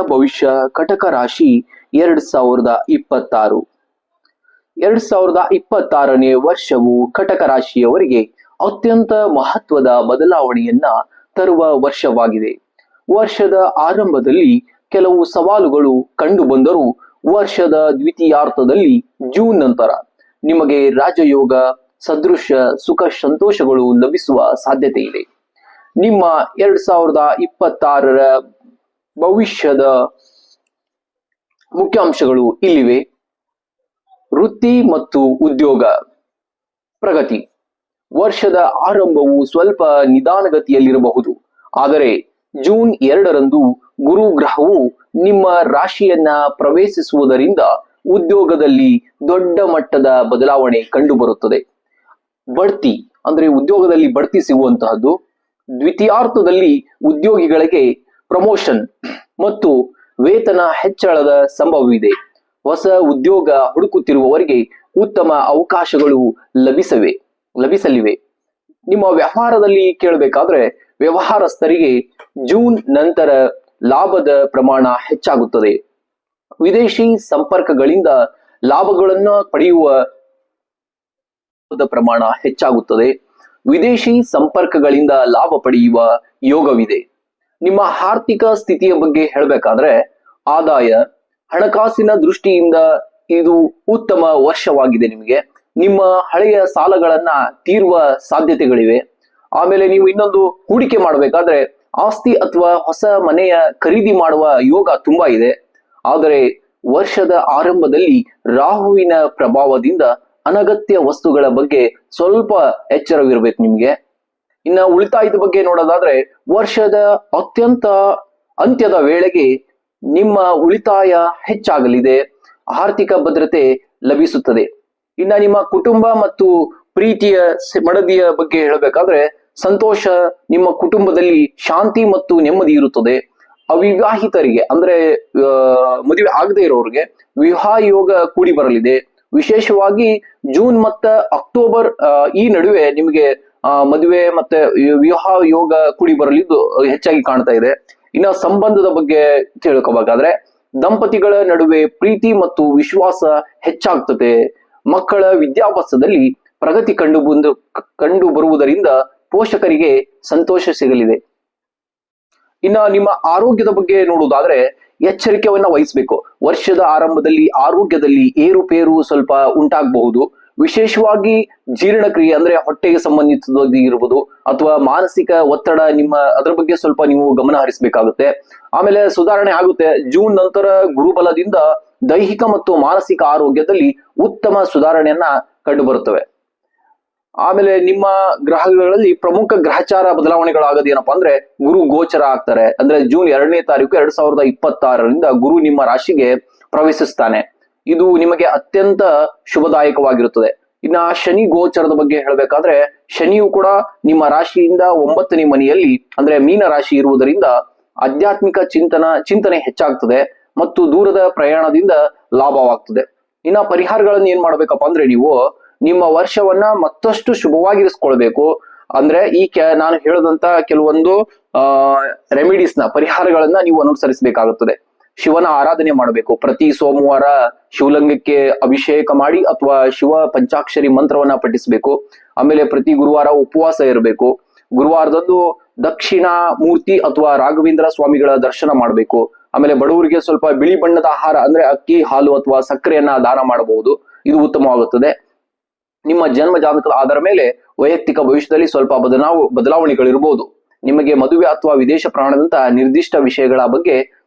ಭವಿಷ್ಯ ಕಟಕ ರಾಶಿ ಎರಡ್ ಸಾವಿರದ ಇಪ್ಪತ್ತಾರು. ಎರಡ್ ಸಾವಿರದ ಇಪ್ಪತ್ತಾರನೇ ವರ್ಷವು ಕಟಕ ರಾಶಿಯವರಿಗೆ ಅತ್ಯಂತ ಮಹತ್ವದ ಬದಲಾವಣೆಯನ್ನ ತರುವ ವರ್ಷವಾಗಿದೆ. ವರ್ಷದ ಆರಂಭದಲ್ಲಿ ಕೆಲವು ಸವಾಲುಗಳು ಕಂಡು ಬಂದರೂ ವರ್ಷದ ದ್ವಿತೀಯಾರ್ಥದಲ್ಲಿ ಜೂನ್ ನಂತರ ನಿಮಗೆ ರಾಜಯೋಗ, ಸದೃಶ, ಸುಖ, ಸಂತೋಷಗಳು ಲಭಿಸುವ ಸಾಧ್ಯತೆ ಇದೆ ನಿಮ್ಮ ಎರಡ್ ಸಾವಿರದ ಇಪ್ಪತ್ತಾರರ ಭವಿಷ್ಯದ ಮುಖ್ಯಾಂಶಗಳು ಇಲ್ಲಿವೆ. ವೃತ್ತಿ ಮತ್ತು ಉದ್ಯೋಗ, ಪ್ರಗತಿ. ವರ್ಷದ ಆರಂಭವು ಸ್ವಲ್ಪ ನಿಧಾನಗತಿಯಲ್ಲಿರಬಹುದು. ಆದರೆ ಜೂನ್ ಎರಡರಂದು ಗುರು ಗ್ರಹವು ನಿಮ್ಮ ರಾಶಿಯನ್ನ ಪ್ರವೇಶಿಸುವುದರಿಂದ ಉದ್ಯೋಗದಲ್ಲಿ ದೊಡ್ಡ ಮಟ್ಟದ ಬದಲಾವಣೆ ಕಂಡುಬರುತ್ತದೆ. ಬಡ್ತಿ, ಅಂದ್ರೆ ಉದ್ಯೋಗದಲ್ಲಿ ಬಡ್ತಿ ಸಿಗುವಂತಹದ್ದು, ದ್ವಿತೀಯಾರ್ಥದಲ್ಲಿ ಉದ್ಯೋಗಿಗಳಿಗೆ ಪ್ರಮೋಷನ್ ಮತ್ತು ವೇತನ ಹೆಚ್ಚಳದ ಸಂಭವವಿದೆ. ಹೊಸ ಉದ್ಯೋಗ ಹುಡುಕುತ್ತಿರುವವರಿಗೆ ಉತ್ತಮ ಅವಕಾಶಗಳು ಲಭಿಸವೆ, ಲಭಿಸಲಿವೆ. ನಿಮ್ಮ ವ್ಯವಹಾರದಲ್ಲಿ ಕೇಳಬೇಕಾದ್ರೆ ವ್ಯವಹಾರಸ್ಥರಿಗೆ ಜೂನ್ ನಂತರ ಲಾಭದ ಪ್ರಮಾಣ ಹೆಚ್ಚಾಗುತ್ತದೆ. ವಿದೇಶಿ ಸಂಪರ್ಕಗಳಿಂದ ಲಾಭಗಳನ್ನ ಪಡೆಯುವ ಪ್ರಮಾಣ ಹೆಚ್ಚಾಗುತ್ತದೆ. ವಿದೇಶಿ ಸಂಪರ್ಕಗಳಿಂದ ಲಾಭ ಪಡೆಯುವ ಯೋಗವಿದೆ. ನಿಮ್ಮ ಆರ್ಥಿಕ ಸ್ಥಿತಿಯ ಬಗ್ಗೆ ಹೇಳಬೇಕಾದ್ರೆ ಆದಾಯ, ಹಣಕಾಸಿನ ದೃಷ್ಟಿಯಿಂದ ಇದು ಉತ್ತಮ ವರ್ಷವಾಗಿದೆ ನಿಮಗೆ. ನಿಮ್ಮ ಹಳೆಯ ಸಾಲಗಳನ್ನ ತೀರುವ ಸಾಧ್ಯತೆಗಳಿವೆ. ಆಮೇಲೆ ನೀವು ಇನ್ನೊಂದು ಹೂಡಿಕೆ ಮಾಡಬೇಕಾದ್ರೆ ಆಸ್ತಿ ಅಥವಾ ಹೊಸ ಮನೆಯ ಖರೀದಿ ಮಾಡುವ ಯೋಗ ತುಂಬಾ ಇದೆ. ಆದರೆ ವರ್ಷದ ಆರಂಭದಲ್ಲಿ ರಾಹುವಿನ ಪ್ರಭಾವದಿಂದ ಅನಗತ್ಯ ವಸ್ತುಗಳ ಬಗ್ಗೆ ಸ್ವಲ್ಪ ಎಚ್ಚರವಿರಬೇಕು ನಿಮ್ಗೆ. ಇನ್ನ ಉಳಿತಾಯದ ಬಗ್ಗೆ ನೋಡೋದಾದ್ರೆ ವರ್ಷದ ಅತ್ಯಂತ ಅಂತ್ಯದ ವೇಳೆಗೆ ನಿಮ್ಮ ಉಳಿತಾಯ ಹೆಚ್ಚಾಗಲಿದೆ. ಆರ್ಥಿಕ ಭದ್ರತೆ ಲಭಿಸುತ್ತದೆ. ಇನ್ನ ನಿಮ್ಮ ಕುಟುಂಬ ಮತ್ತು ಪ್ರೀತಿಯ ಮಡದಿಯ ಬಗ್ಗೆ ಹೇಳಬೇಕಾದ್ರೆ ಸಂತೋಷ ನಿಮ್ಮ ಕುಟುಂಬದಲ್ಲಿ ಶಾಂತಿ ಮತ್ತು ನೆಮ್ಮದಿ ಇರುತ್ತದೆ. ಅವಿವಾಹಿತರಿಗೆ ಅಂದ್ರೆ ಮದುವೆ ಆಗದೆ ಇರೋರಿಗೆ ವಿವಾಹ ಯೋಗ ಕೂಡಿ ಬರಲಿದೆ. ವಿಶೇಷವಾಗಿ ಜೂನ್ ಮತ್ತ ಅಕ್ಟೋಬರ್ ಈ ನಡುವೆ ನಿಮಗೆ ಮದುವೆ ಮತ್ತೆ ವಿವಾಹ ಯೋಗ ಕೂಡಿ ಬರಲಿದ್ದು ಹೆಚ್ಚಾಗಿ ಕಾಣ್ತಾ ಇದೆ. ಇನ್ನು ಸಂಬಂಧದ ಬಗ್ಗೆ ತಿಳ್ಕೋಬೇಕಾದ್ರೆ, ದಂಪತಿಗಳ ನಡುವೆ ಪ್ರೀತಿ ಮತ್ತು ವಿಶ್ವಾಸ ಹೆಚ್ಚಾಗ್ತದೆ. ಮಕ್ಕಳ ವಿದ್ಯಾಭ್ಯಾಸದಲ್ಲಿ ಪ್ರಗತಿ ಕಂಡು ಬಂದು ಕಂಡು ಬರುವುದರಿಂದ ಪೋಷಕರಿಗೆ ಸಂತೋಷ ಸಿಗಲಿದೆ. ಇನ್ನ ನಿಮ್ಮ ಆರೋಗ್ಯದ ಬಗ್ಗೆ ನೋಡುವುದಾದ್ರೆ, ಎಚ್ಚರಿಕೆಯನ್ನ ವಹಿಸಬೇಕು. ವರ್ಷದ ಆರಂಭದಲ್ಲಿ ಆರೋಗ್ಯದಲ್ಲಿ ಏರುಪೇರು ಸ್ವಲ್ಪ ಉಂಟಾಗಬಹುದು. ವಿಶೇಷವಾಗಿ ಜೀರ್ಣಕ್ರಿಯೆ ಅಂದ್ರೆ ಹೊಟ್ಟೆಗೆ ಸಂಬಂಧಿಸಿದ ಇರ್ಬೋದು ಅಥವಾ ಮಾನಸಿಕ ಒತ್ತಡ ನಿಮ್ಮ ಅದರ ಬಗ್ಗೆ ಸ್ವಲ್ಪ ನೀವು ಗಮನ ಹರಿಸಬೇಕಾಗುತ್ತೆ. ಆಮೇಲೆ ಸುಧಾರಣೆ ಆಗುತ್ತೆ. ಜೂನ್ ನಂತರ ಗುರುಬಲದಿಂದ ದೈಹಿಕ ಮತ್ತು ಮಾನಸಿಕ ಆರೋಗ್ಯದಲ್ಲಿ ಉತ್ತಮ ಸುಧಾರಣೆಯನ್ನ ಕಂಡು ಬರುತ್ತವೆ ಆಮೇಲೆ ನಿಮ್ಮ ಗ್ರಹಗಳಲ್ಲಿ ಪ್ರಮುಖ ಗ್ರಹಚಾರ ಬದಲಾವಣೆಗಳು ಏನಪ್ಪಾ ಅಂದ್ರೆ ಗುರು ಗೋಚರ ಆಗ್ತಾರೆ. ಅಂದ್ರೆ ಜೂನ್ ಎರಡನೇ ತಾರೀಕು ಎರಡ್ ಸಾವಿರದ ಇಪ್ಪತ್ತಾರರಿಂದ ಗುರು ನಿಮ್ಮ ರಾಶಿಗೆ ಪ್ರವೇಶಿಸ್ತಾನೆ. ಇದು ನಿಮಗೆ ಅತ್ಯಂತ ಶುಭದಾಯಕವಾಗಿರುತ್ತದೆ. ಇನ್ನ ಶನಿ ಗೋಚರದ ಬಗ್ಗೆ ಹೇಳಬೇಕಾದ್ರೆ, ಶನಿಯು ಕೂಡ ನಿಮ್ಮ ರಾಶಿಯಿಂದ ಒಂಬತ್ತನೇ ಮನೆಯಲ್ಲಿ, ಅಂದ್ರೆ ಮೀನ ರಾಶಿ ಇರುವುದರಿಂದ ಆಧ್ಯಾತ್ಮಿಕ ಚಿಂತನ, ಚಿಂತನೆ ಹೆಚ್ಚಾಗ್ತದೆ ಮತ್ತು ದೂರದ ಪ್ರಯಾಣದಿಂದ ಲಾಭವಾಗ್ತದೆ. ಇನ್ನ ಪರಿಹಾರಗಳನ್ನ ಏನ್ ಮಾಡ್ಬೇಕಪ್ಪ ಅಂದ್ರೆ ನೀವು ನಿಮ್ಮ ವರ್ಷವನ್ನ ಮತ್ತಷ್ಟು ಶುಭವಾಗಿರಿಸ್ಕೊಳ್ಬೇಕು. ಅಂದ್ರೆ ಈ ಕೆ ನಾನು ಹೇಳದಂತ ಕೆಲವೊಂದು, ಆ ರೆಮಿಡೀಸ್ನ, ಪರಿಹಾರಗಳನ್ನ ನೀವು ಅನುಸರಿಸಬೇಕಾಗುತ್ತದೆ. ಶಿವನ ಆರಾಧನೆ ಮಾಡಬೇಕು. ಪ್ರತಿ ಸೋಮವಾರ ಶಿವಲಿಂಗಕ್ಕೆ ಅಭಿಷೇಕ ಮಾಡಿ ಅಥವಾ ಶಿವ ಪಂಚಾಕ್ಷರಿ ಮಂತ್ರವನ್ನ ಪಠಿಸಬೇಕು. ಆಮೇಲೆ ಪ್ರತಿ ಗುರುವಾರ ಉಪವಾಸ ಇರಬೇಕು. ಗುರುವಾರದಂದು ದಕ್ಷಿಣ ಮೂರ್ತಿ ಅಥವಾ ರಾಘವೇಂದ್ರ ಸ್ವಾಮಿಗಳ ದರ್ಶನ ಮಾಡಬೇಕು. ಆಮೇಲೆ ಬಡವರಿಗೆ ಸ್ವಲ್ಪ ಬಿಳಿ ಬಣ್ಣದ ಆಹಾರ ಅಂದ್ರೆ ಅಕ್ಕಿ, ಹಾಲು ಅಥವಾ ಸಕ್ಕರೆಯನ್ನ ದಾನ ಮಾಡಬಹುದು. ಇದು ಉತ್ತಮವಾಗುತ್ತದೆ. ನಿಮ್ಮ ಜನ್ಮ ಜಾತಕದ ಆಧಾರ ಮೇಲೆ ವೈಯಕ್ತಿಕ ಭವಿಷ್ಯದಲ್ಲಿ ಸ್ವಲ್ಪ ಬದಲಾವ ಬದಲಾವಣೆಗಳಿರಬಹುದು ನಿಮಗೆ ಮದುವೆ ಅಥವಾ ವಿದೇಶ ಪ್ರಾಣದಂತಹ ನಿರ್ದಿಷ್ಟ ವಿಷಯಗಳ ಬಗ್ಗೆ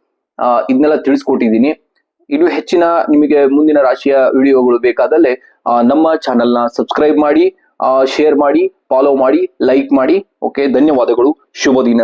ಇದನ್ನೆಲ್ಲ ತಿಳಿಸ್ಕೊಟ್ಟಿದ್ದೀನಿ. ಇನ್ನು ಹೆಚ್ಚಿನ ನಿಮಗೆ ಮುಂದಿನ ರಾಶಿಯ ವಿಡಿಯೋಗಳು ಬೇಕಾದಲ್ಲಿ ನಮ್ಮ ಚಾನೆಲ್ನ ಸಬ್ಸ್ಕ್ರೈಬ್ ಮಾಡಿ ಶೇರ್ ಮಾಡಿ ಫಾಲೋ ಮಾಡಿ ಲೈಕ್ ಮಾಡಿ ಓಕೆ ಧನ್ಯವಾದಗಳು. ಶುಭ ದಿನ.